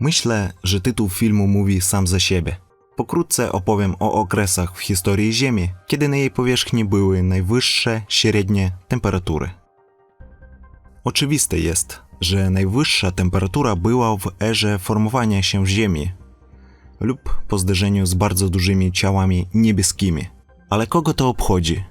Myślę, że tytuł filmu mówi sam za siebie. Pokrótce opowiem o okresach w historii Ziemi, kiedy na jej powierzchni były najwyższe średnie temperatury. Oczywiste jest, że najwyższa temperatura była w erze formowania się Ziemi lub po zderzeniu z bardzo dużymi ciałami niebieskimi. Ale kogo to obchodzi?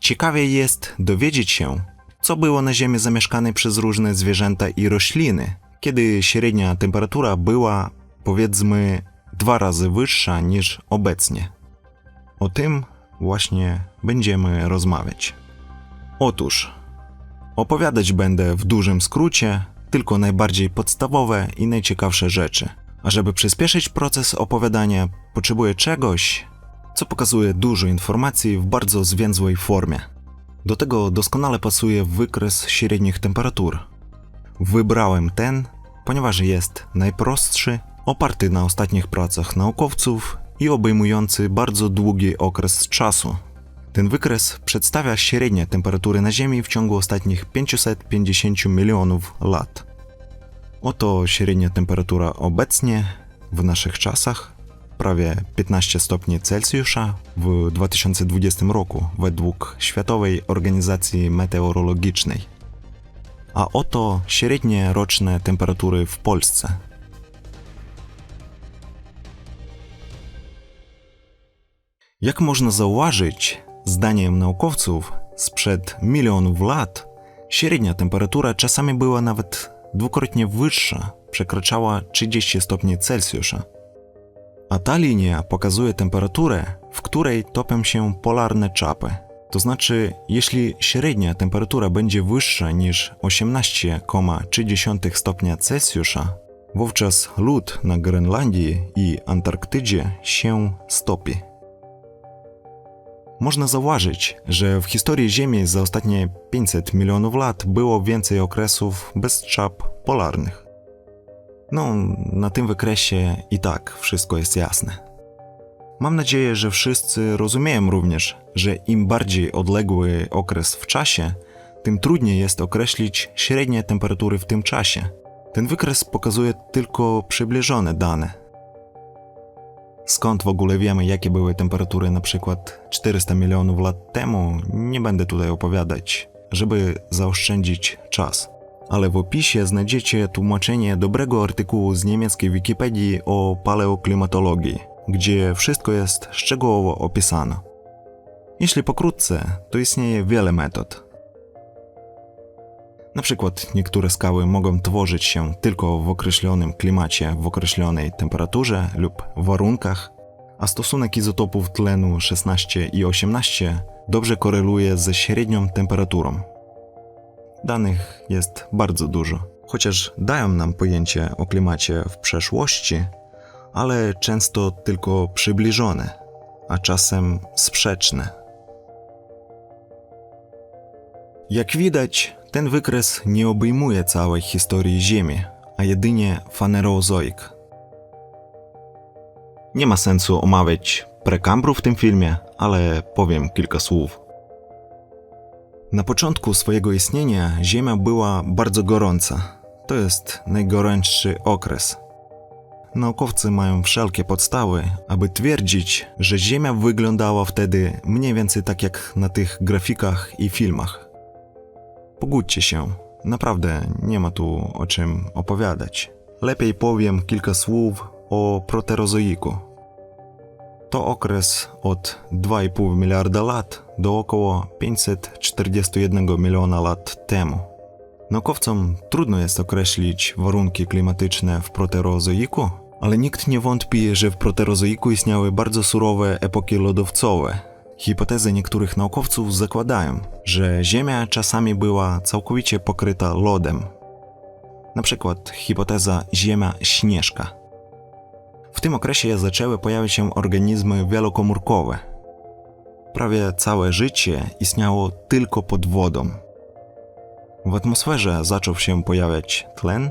Ciekawie jest dowiedzieć się, co było na Ziemi zamieszkane przez różne zwierzęta i rośliny, kiedy średnia temperatura była, powiedzmy, dwa razy wyższa niż obecnie. O tym właśnie będziemy rozmawiać. Otóż, opowiadać będę w dużym skrócie tylko najbardziej podstawowe i najciekawsze rzeczy. A żeby przyspieszyć proces opowiadania, potrzebuję czegoś, co pokazuje dużo informacji w bardzo zwięzłej formie. Do tego doskonale pasuje wykres średnich temperatur. Wybrałem ten, ponieważ jest najprostszy, oparty na ostatnich pracach naukowców i obejmujący bardzo długi okres czasu. Ten wykres przedstawia średnie temperatury na Ziemi w ciągu ostatnich 550 milionów lat. Oto średnia temperatura obecnie w naszych czasach prawie 15 stopni Celsjusza w 2020 roku według Światowej Organizacji Meteorologicznej. A oto średnie roczne temperatury w Polsce. Jak można zauważyć, zdaniem naukowców, sprzed milionów lat średnia temperatura czasami była nawet dwukrotnie wyższa, przekraczała 30 stopni Celsjusza. A ta linia pokazuje temperaturę, w której topią się polarne czapy. To znaczy, jeśli średnia temperatura będzie wyższa niż 18,3 stopnia Celsjusza, wówczas lód na Grenlandii i Antarktydzie się stopi. Można zauważyć, że w historii Ziemi za ostatnie 500 milionów lat było więcej okresów bez czap polarnych. No, na tym wykresie i tak wszystko jest jasne. Mam nadzieję, że wszyscy rozumieją również, że im bardziej odległy okres w czasie, tym trudniej jest określić średnie temperatury w tym czasie. Ten wykres pokazuje tylko przybliżone dane. Skąd w ogóle wiemy, jakie były temperatury na przykład 400 milionów lat temu, nie będę tutaj opowiadać, żeby zaoszczędzić czas. Ale w opisie znajdziecie tłumaczenie dobrego artykułu z niemieckiej Wikipedii o paleoklimatologii, gdzie wszystko jest szczegółowo opisane. Jeśli pokrótce, to istnieje wiele metod. Na przykład niektóre skały mogą tworzyć się tylko w określonym klimacie, w określonej temperaturze lub warunkach, a stosunek izotopów tlenu 16 i 18 dobrze koreluje ze średnią temperaturą. Danych jest bardzo dużo, chociaż dają nam pojęcie o klimacie w przeszłości, ale często tylko przybliżone, a czasem sprzeczne. Jak widać, ten wykres nie obejmuje całej historii Ziemi, a jedynie fanerozoik. Nie ma sensu omawiać prekambru w tym filmie, ale powiem kilka słów. Na początku swojego istnienia Ziemia była bardzo gorąca. To jest najgorętszy okres. Naukowcy mają wszelkie podstawy, aby twierdzić, że Ziemia wyglądała wtedy mniej więcej tak jak na tych grafikach i filmach. Pogódźcie się, naprawdę nie ma tu o czym opowiadać. Lepiej powiem kilka słów o proterozoiku. To okres od 2,5 miliarda lat do około 541 miliona lat temu. Naukowcom trudno jest określić warunki klimatyczne w proterozoiku, ale nikt nie wątpi, że w proterozoiku istniały bardzo surowe epoki lodowcowe, Hipotezy niektórych naukowców zakładają, że Ziemia czasami była całkowicie pokryta lodem. Na przykład hipoteza Ziemia śnieżka. W tym okresie zaczęły pojawiać się organizmy wielokomórkowe. Prawie całe życie istniało tylko pod wodą. W atmosferze zaczął się pojawiać tlen.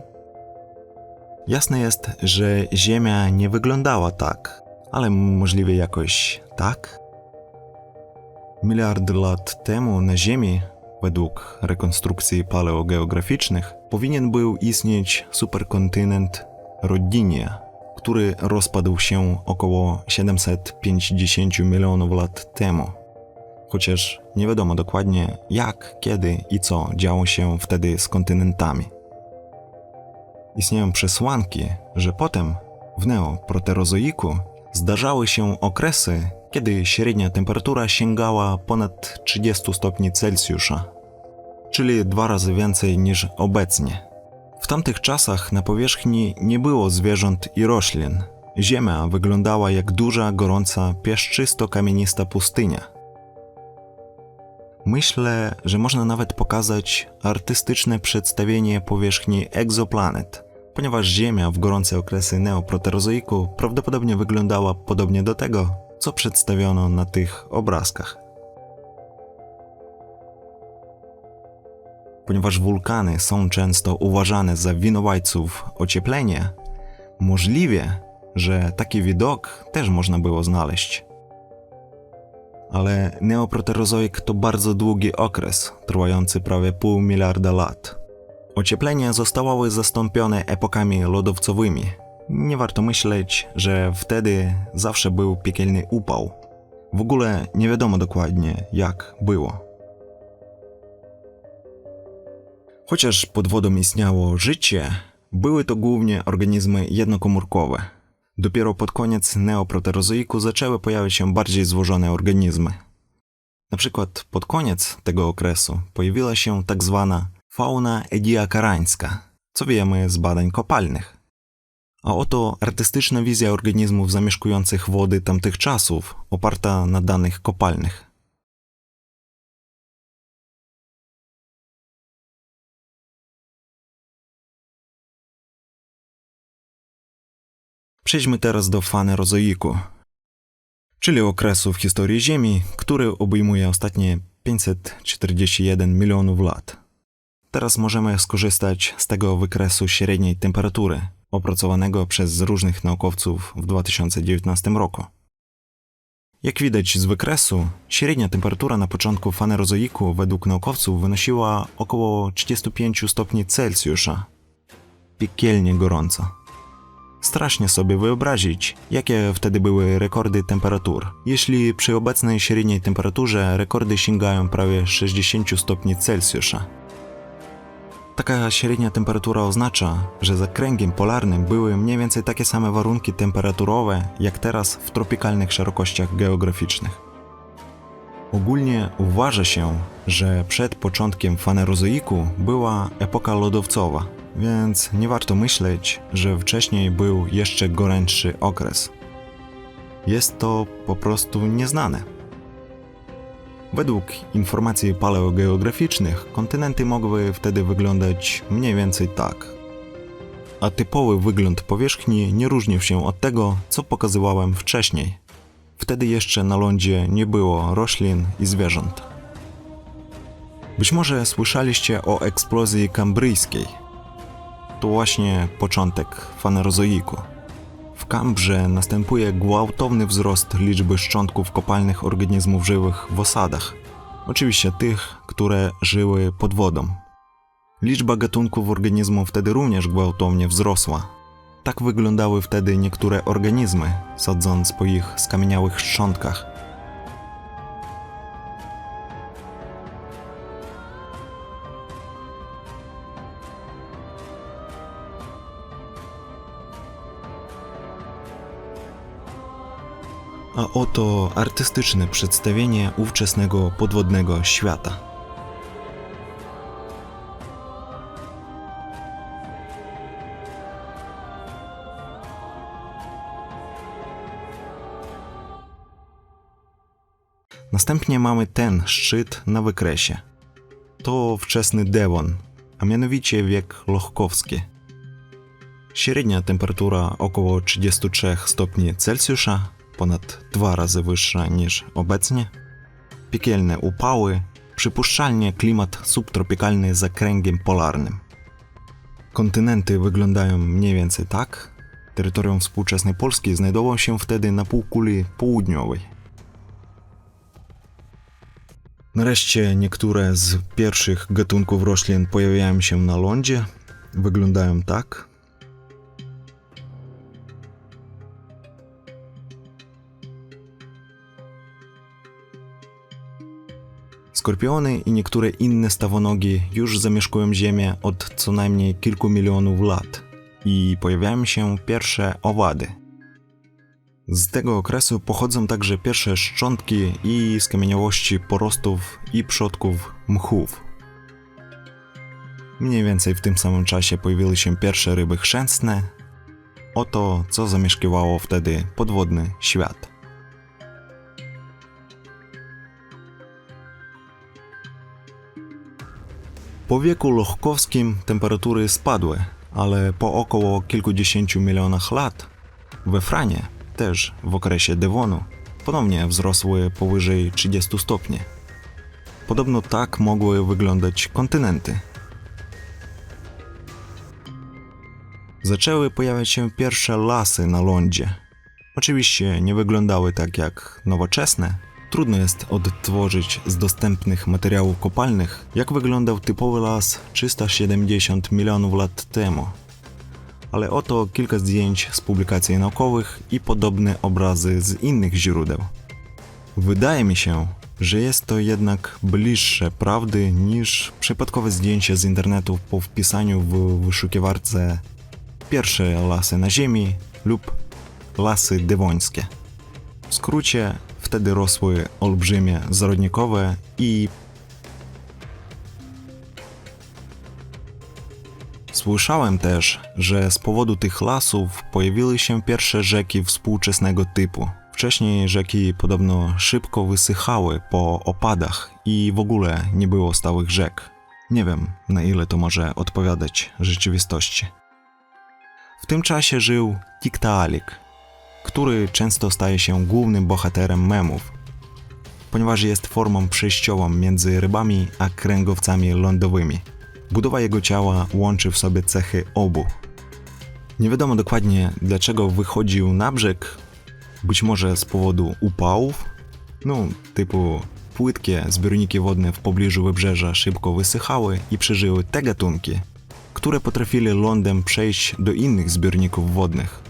Jasne jest, że Ziemia nie wyglądała tak, ale możliwie jakoś tak? Miliardy lat temu na Ziemi, według rekonstrukcji paleogeograficznych, powinien był istnieć superkontynent Roddinia, który rozpadł się około 750 milionów lat temu. Chociaż nie wiadomo dokładnie jak, kiedy i co działo się wtedy z kontynentami. Istnieją przesłanki, że potem w neoproterozoiku zdarzały się okresy, kiedy średnia temperatura sięgała ponad 30 stopni Celsjusza, czyli dwa razy więcej niż obecnie. W tamtych czasach na powierzchni nie było zwierząt i roślin. Ziemia wyglądała jak duża, gorąca, piaszczysto-kamienista pustynia. Myślę, że można nawet pokazać artystyczne przedstawienie powierzchni egzoplanet, ponieważ Ziemia w gorące okresy neoproterozoiku prawdopodobnie wyglądała podobnie do tego, co przedstawiono na tych obrazkach. Ponieważ wulkany są często uważane za winowajców ocieplenia, możliwe, że taki widok też można było znaleźć. Ale neoproterozoik to bardzo długi okres, trwający prawie pół miliarda lat. Ocieplenia zostały zastąpione epokami lodowcowymi. Nie warto myśleć, że wtedy zawsze był piekielny upał. W ogóle nie wiadomo dokładnie, jak było. Chociaż pod wodą istniało życie, były to głównie organizmy jednokomórkowe. Dopiero pod koniec neoproterozoiku zaczęły pojawiać się bardziej złożone organizmy. Na przykład pod koniec tego okresu pojawiła się tak zwana fauna ediakarańska, co wiemy z badań kopalnych. A oto artystyczna wizja organizmów zamieszkujących wody tamtych czasów, oparta na danych kopalnych. Przejdźmy teraz do fanerozoiku, czyli okresu w historii Ziemi, który obejmuje ostatnie 541 milionów lat. Teraz możemy skorzystać z tego wykresu średniej temperatury, opracowanego przez różnych naukowców w 2019 roku. Jak widać z wykresu, średnia temperatura na początku fanerozoiku według naukowców wynosiła około 35 stopni Celsjusza. Piekielnie gorąco. Strasznie sobie wyobrazić, jakie wtedy były rekordy temperatur. Jeśli przy obecnej średniej temperaturze rekordy sięgają prawie 60 stopni Celsjusza. Taka średnia temperatura oznacza, że za kręgiem polarnym były mniej więcej takie same warunki temperaturowe jak teraz w tropikalnych szerokościach geograficznych. Ogólnie uważa się, że przed początkiem fanerozoiku była epoka lodowcowa, więc nie warto myśleć, że wcześniej był jeszcze gorętszy okres. Jest to po prostu nieznane. Według informacji paleogeograficznych, kontynenty mogły wtedy wyglądać mniej więcej tak. A typowy wygląd powierzchni nie różnił się od tego, co pokazywałem wcześniej. Wtedy jeszcze na lądzie nie było roślin i zwierząt. Być może słyszeliście o eksplozji kambryjskiej. To właśnie początek fanerozoiku. W Kambrze następuje gwałtowny wzrost liczby szczątków kopalnych organizmów żywych w osadach. Oczywiście tych, które żyły pod wodą. Liczba gatunków organizmów wtedy również gwałtownie wzrosła. Tak wyglądały wtedy niektóre organizmy, sądząc po ich skamieniałych szczątkach. A oto artystyczne przedstawienie ówczesnego podwodnego świata. Następnie mamy ten szczyt na wykresie. To wczesny Devon, a mianowicie wiek Lochkowski. Średnia temperatura około 33 stopni Celsjusza, ponad dwa razy wyższa niż obecnie. Piekielne upały, przypuszczalnie klimat subtropikalny za kręgiem polarnym. Kontynenty wyglądają mniej więcej tak. Terytorium współczesnej Polski znajdowało się wtedy na półkuli południowej. Nareszcie niektóre z pierwszych gatunków roślin pojawiają się na lądzie. Wyglądają tak. Skorpiony i niektóre inne stawonogi już zamieszkują Ziemię od co najmniej kilku milionów lat i pojawiają się pierwsze owady. Z tego okresu pochodzą także pierwsze szczątki i skamieniałości porostów i przodków mchów. Mniej więcej w tym samym czasie pojawiły się pierwsze ryby chrzęstne. Oto co zamieszkiwało wtedy podwodny świat. Po wieku lochkowskim temperatury spadły, ale po około kilkudziesięciu milionach lat we Franie, też w okresie Devonu, ponownie wzrosły powyżej 30 stopni. Podobno tak mogły wyglądać kontynenty. Zaczęły pojawiać się pierwsze lasy na lądzie. Oczywiście nie wyglądały tak jak nowoczesne, Trudno jest odtworzyć z dostępnych materiałów kopalnych, jak wyglądał typowy las 370 milionów lat temu. Ale oto kilka zdjęć z publikacji naukowych i podobne obrazy z innych źródeł. Wydaje mi się, że jest to jednak bliższe prawdy niż przypadkowe zdjęcie z internetu po wpisaniu w wyszukiwarce pierwsze lasy na Ziemi lub lasy dewońskie. W skrócie wtedy rosły olbrzymie zarodnikowe i Słyszałem też, że z powodu tych lasów pojawiły się pierwsze rzeki współczesnego typu. Wcześniej rzeki podobno szybko wysychały po opadach i w ogóle nie było stałych rzek. Nie wiem, na ile to może odpowiadać rzeczywistości. W tym czasie żył Tiktaalik, który często staje się głównym bohaterem memów, ponieważ jest formą przejściową między rybami a kręgowcami lądowymi. Budowa jego ciała łączy w sobie cechy obu. Nie wiadomo dokładnie dlaczego wychodził na brzeg, być może z powodu upałów, no typu płytkie zbiorniki wodne w pobliżu wybrzeża szybko wysychały i przeżyły te gatunki, które potrafili lądem przejść do innych zbiorników wodnych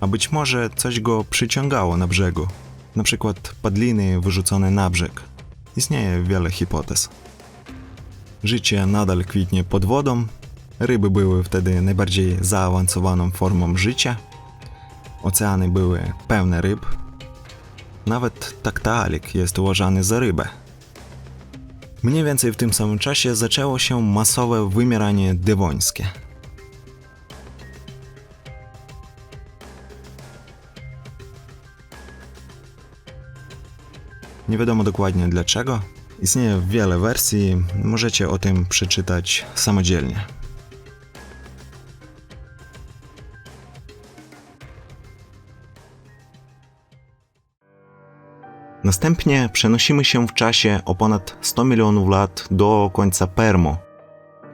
a być może coś go przyciągało na brzegu, na przykład padliny wyrzucone na brzeg. Istnieje wiele hipotez. Życie nadal kwitnie pod wodą, ryby były wtedy najbardziej zaawansowaną formą życia, oceany były pełne ryb, nawet taktaalik jest uważany za rybę. Mniej więcej w tym samym czasie zaczęło się masowe wymieranie dewońskie – Nie wiadomo dokładnie dlaczego. Istnieje wiele wersji, możecie o tym przeczytać samodzielnie. Następnie przenosimy się w czasie o ponad 100 milionów lat do końca Permu,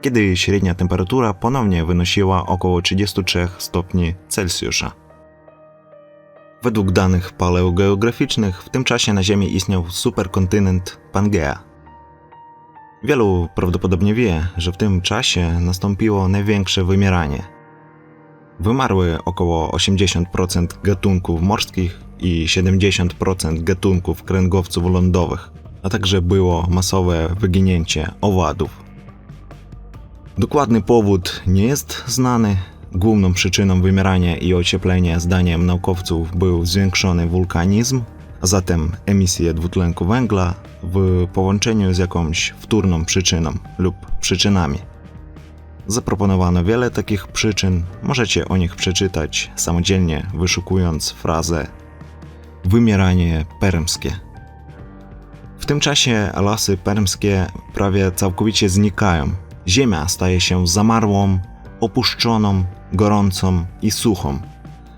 kiedy średnia temperatura ponownie wynosiła około 33 stopni Celsjusza. Według danych paleogeograficznych w tym czasie na Ziemi istniał superkontynent Pangea. Wielu prawdopodobnie wie, że w tym czasie nastąpiło największe wymieranie. Wymarły około 80% gatunków morskich i 70% gatunków kręgowców lądowych, a także było masowe wyginięcie owadów. Dokładny powód nie jest znany, Główną przyczyną wymierania i ocieplenia zdaniem naukowców był zwiększony wulkanizm, a zatem emisje dwutlenku węgla w połączeniu z jakąś wtórną przyczyną lub przyczynami. Zaproponowano wiele takich przyczyn, możecie o nich przeczytać samodzielnie, wyszukując frazę wymieranie permskie. W tym czasie lasy permskie prawie całkowicie znikają. Ziemia staje się zamarłą, opuszczoną gorącą i suchą,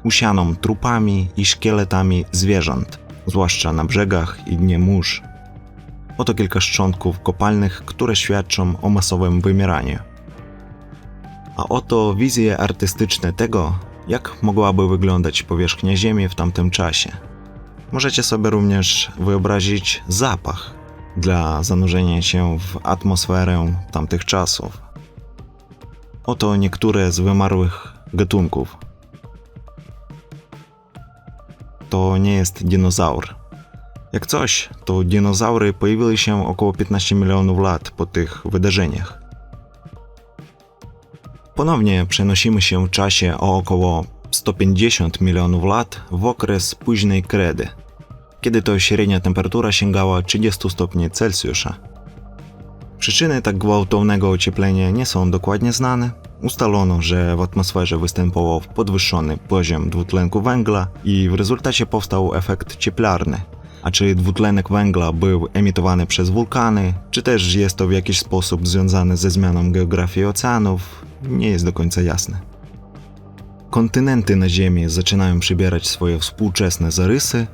usianą trupami i szkieletami zwierząt, zwłaszcza na brzegach i dnie mórz. Oto kilka szczątków kopalnych, które świadczą o masowym wymieraniu. A oto wizje artystyczne tego, jak mogłaby wyglądać powierzchnia Ziemi w tamtym czasie. Możecie sobie również wyobrazić zapach dla zanurzenia się w atmosferę tamtych czasów. Oto niektóre z wymarłych gatunków. To nie jest dinozaur. Jak coś, to dinozaury pojawiły się około 15 milionów lat po tych wydarzeniach. Ponownie przenosimy się w czasie o około 150 milionów lat w okres późnej kredy, kiedy to średnia temperatura sięgała 30 stopni Celsjusza. Przyczyny tak gwałtownego ocieplenia nie są dokładnie znane. Ustalono, że w atmosferze występował podwyższony poziom dwutlenku węgla i w rezultacie powstał efekt cieplarny. A czy dwutlenek węgla był emitowany przez wulkany, czy też jest to w jakiś sposób związane ze zmianą geografii oceanów, nie jest do końca jasne. Kontynenty na Ziemi zaczynają przybierać swoje współczesne zarysy.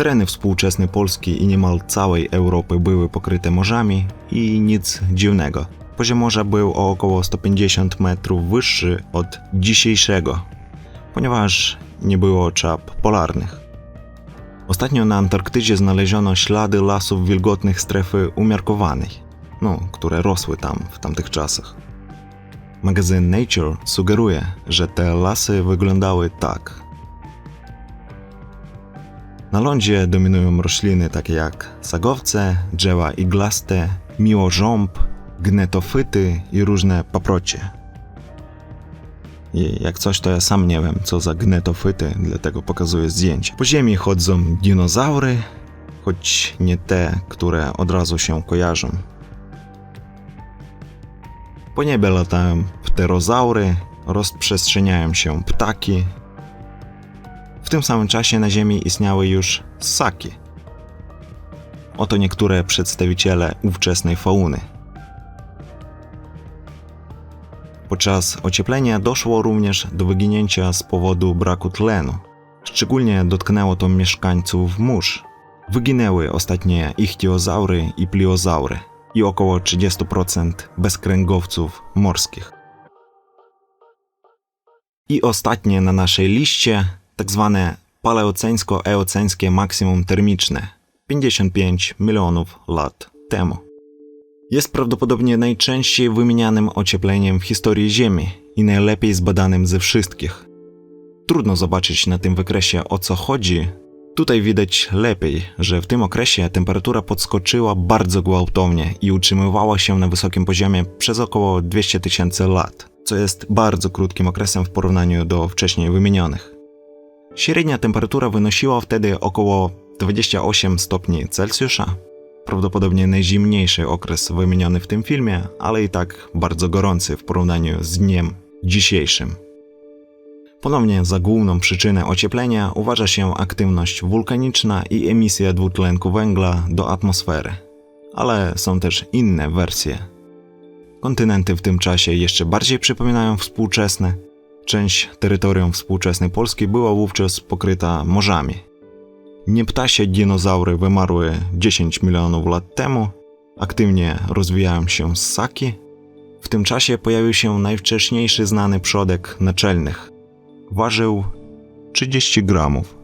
Tereny współczesnej Polski i niemal całej Europy były pokryte morzami i nic dziwnego. Poziom morza był o około 150 metrów wyższy od dzisiejszego, ponieważ nie było czap polarnych. Ostatnio na Antarktydzie znaleziono ślady lasów wilgotnych strefy umiarkowanej, no, które rosły tam w tamtych czasach. Magazyn Nature sugeruje, że te lasy wyglądały tak. Na lądzie dominują rośliny takie jak sagowce, drzewa iglaste, miłożąb, gnetofyty i różne paprocie. I jak coś, to ja sam nie wiem, co za gnetofyty, dlatego pokazuję zdjęcie. Po ziemi chodzą dinozaury, choć nie te, które od razu się kojarzą. Po niebie latają pterozaury, rozprzestrzeniają się ptaki. W tym samym czasie na Ziemi istniały już ssaki. Oto niektóre przedstawiciele ówczesnej fauny. Podczas ocieplenia doszło również do wyginięcia z powodu braku tlenu. Szczególnie dotknęło to mieszkańców mórz. Wyginęły ostatnie ichtiozaury i pliozaury i około 30% bezkręgowców morskich. I ostatnie na naszej liście, tak zwane paleoceńsko-eoceńskie maksimum termiczne 55 milionów lat temu. Jest prawdopodobnie najczęściej wymienianym ociepleniem w historii Ziemi i najlepiej zbadanym ze wszystkich. Trudno zobaczyć na tym wykresie o co chodzi. Tutaj widać lepiej, że w tym okresie temperatura podskoczyła bardzo gwałtownie i utrzymywała się na wysokim poziomie przez około 200 tysięcy lat, co jest bardzo krótkim okresem w porównaniu do wcześniej wymienionych. Średnia temperatura wynosiła wtedy około 28 stopni Celsjusza, prawdopodobnie najzimniejszy okres wymieniony w tym filmie, ale i tak bardzo gorący w porównaniu z dniem dzisiejszym. Ponownie za główną przyczynę ocieplenia uważa się aktywność wulkaniczna i emisja dwutlenku węgla do atmosfery. Ale są też inne wersje. Kontynenty w tym czasie jeszcze bardziej przypominają współczesne. Część terytorium współczesnej Polski była wówczas pokryta morzami. Nieptasie dinozaury wymarły 10 milionów lat temu, aktywnie rozwijają się ssaki. W tym czasie pojawił się najwcześniejszy znany przodek naczelnych. Ważył 30 gramów.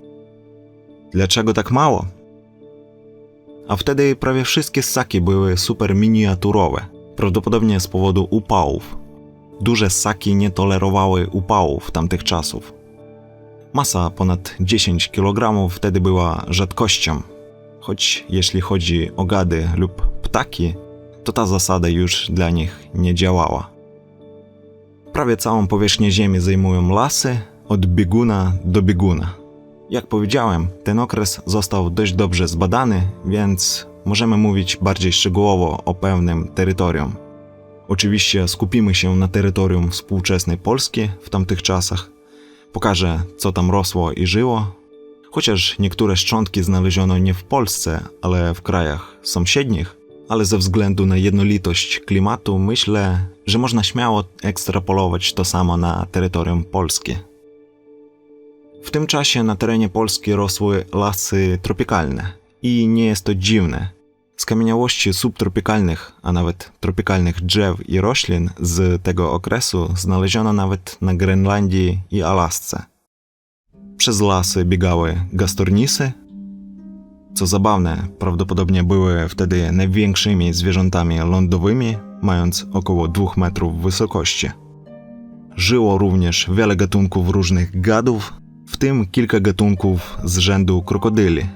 Dlaczego tak mało? A wtedy prawie wszystkie ssaki były super miniaturowe, prawdopodobnie z powodu upałów. Duże ssaki nie tolerowały upałów tamtych czasów. Masa ponad 10 kg wtedy była rzadkością, choć jeśli chodzi o gady lub ptaki, to ta zasada już dla nich nie działała. Prawie całą powierzchnię Ziemi zajmują lasy od bieguna do bieguna. Jak powiedziałem, ten okres został dość dobrze zbadany, więc możemy mówić bardziej szczegółowo o pewnym terytorium. Oczywiście skupimy się na terytorium współczesnej Polski w tamtych czasach, Pokażę, co tam rosło i żyło. Chociaż niektóre szczątki znaleziono nie w Polsce, ale w krajach sąsiednich, ale ze względu na jednolitość klimatu myślę, że można śmiało ekstrapolować to samo na terytorium polskie. W tym czasie na terenie Polski rosły lasy tropikalne i nie jest to dziwne, Skamieniałości subtropikalnych, a nawet tropikalnych drzew i roślin z tego okresu znaleziono nawet na Grenlandii i Alasce. Przez lasy biegały gastornisy. Co zabawne, prawdopodobnie były wtedy największymi zwierzętami lądowymi, mając około 2 metrów wysokości. Żyło również wiele gatunków różnych gadów, w tym kilka gatunków z rzędu krokodyli,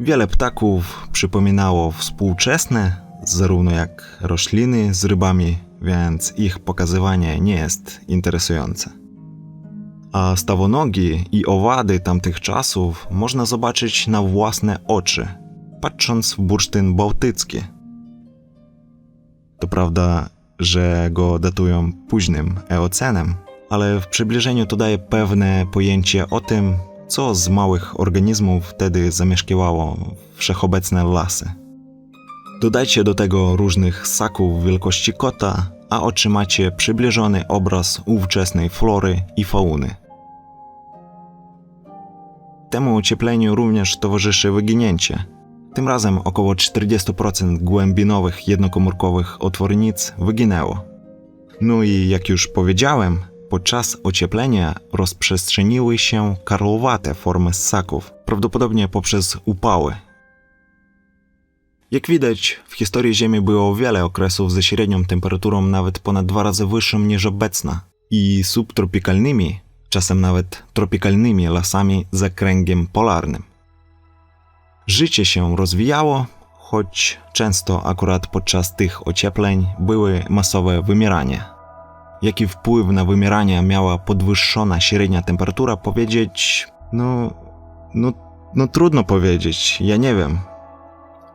Wiele ptaków przypominało współczesne, zarówno jak rośliny z rybami, więc ich pokazywanie nie jest interesujące. A stawonogi i owady tamtych czasów można zobaczyć na własne oczy, patrząc w bursztyn bałtycki. To prawda, że go datują późnym eocenem, ale w przybliżeniu to daje pewne pojęcie o tym, co z małych organizmów wtedy zamieszkiwało wszechobecne lasy. Dodajcie do tego różnych ssaków wielkości kota, a otrzymacie przybliżony obraz ówczesnej flory i fauny. Temu ociepleniu również towarzyszy wyginięcie. Tym razem około 40% głębinowych jednokomórkowych otwornic wyginęło. No i jak już powiedziałem, podczas ocieplenia rozprzestrzeniły się karłowate formy ssaków, prawdopodobnie poprzez upały. Jak widać, w historii Ziemi było wiele okresów ze średnią temperaturą nawet ponad dwa razy wyższą niż obecna i subtropikalnymi, czasem nawet tropikalnymi lasami za kręgiem polarnym. Życie się rozwijało, choć często akurat podczas tych ociepleń były masowe wymierania. Jaki wpływ na wymieranie miała podwyższona średnia temperatura, powiedzieć, no, no, no trudno powiedzieć, ja nie wiem.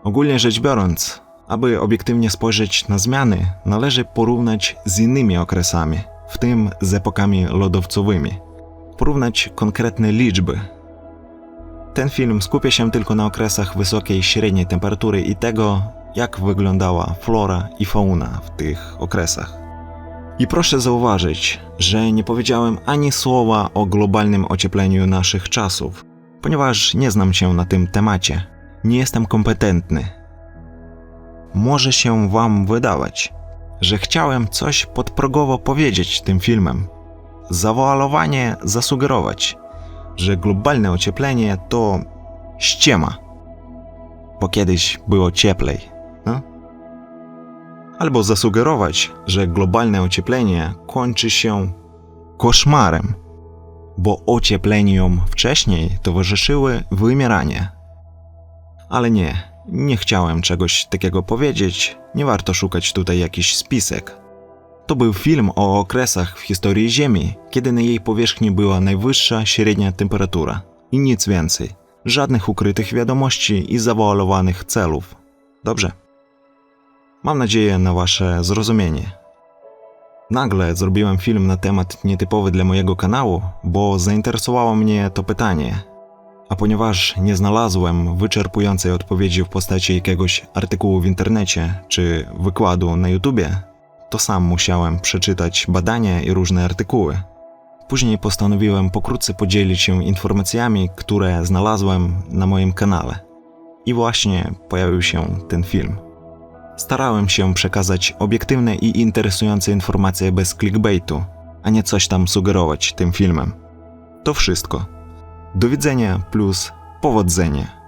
Ogólnie rzecz biorąc, aby obiektywnie spojrzeć na zmiany, należy porównać z innymi okresami, w tym z epokami lodowcowymi. Porównać konkretne liczby. Ten film skupia się tylko na okresach wysokiej średniej temperatury i tego, jak wyglądała flora i fauna w tych okresach. I proszę zauważyć, że nie powiedziałem ani słowa o globalnym ociepleniu naszych czasów, ponieważ nie znam się na tym temacie. Nie jestem kompetentny. Może się wam wydawać, że chciałem coś podprogowo powiedzieć tym filmem. Zawoalowanie zasugerować, że globalne ocieplenie to ściema. Bo kiedyś było cieplej. Albo zasugerować, że globalne ocieplenie kończy się koszmarem, bo ociepleniom wcześniej towarzyszyły wymieranie. Ale nie, nie chciałem czegoś takiego powiedzieć, nie warto szukać tutaj jakiś spisek. To był film o okresach w historii Ziemi, kiedy na jej powierzchni była najwyższa średnia temperatura i nic więcej. Żadnych ukrytych wiadomości i zawoalowanych celów. Dobrze. Mam nadzieję na Wasze zrozumienie. Nagle zrobiłem film na temat nietypowy dla mojego kanału, bo zainteresowało mnie to pytanie. A ponieważ nie znalazłem wyczerpującej odpowiedzi w postaci jakiegoś artykułu w internecie czy wykładu na YouTubie, to sam musiałem przeczytać badania i różne artykuły. Później postanowiłem pokrótce podzielić się informacjami, które znalazłem na moim kanale. I właśnie pojawił się ten film. Starałem się przekazać obiektywne i interesujące informacje bez clickbaitu, a nie coś tam sugerować tym filmem. To wszystko. Do widzenia plus powodzenia.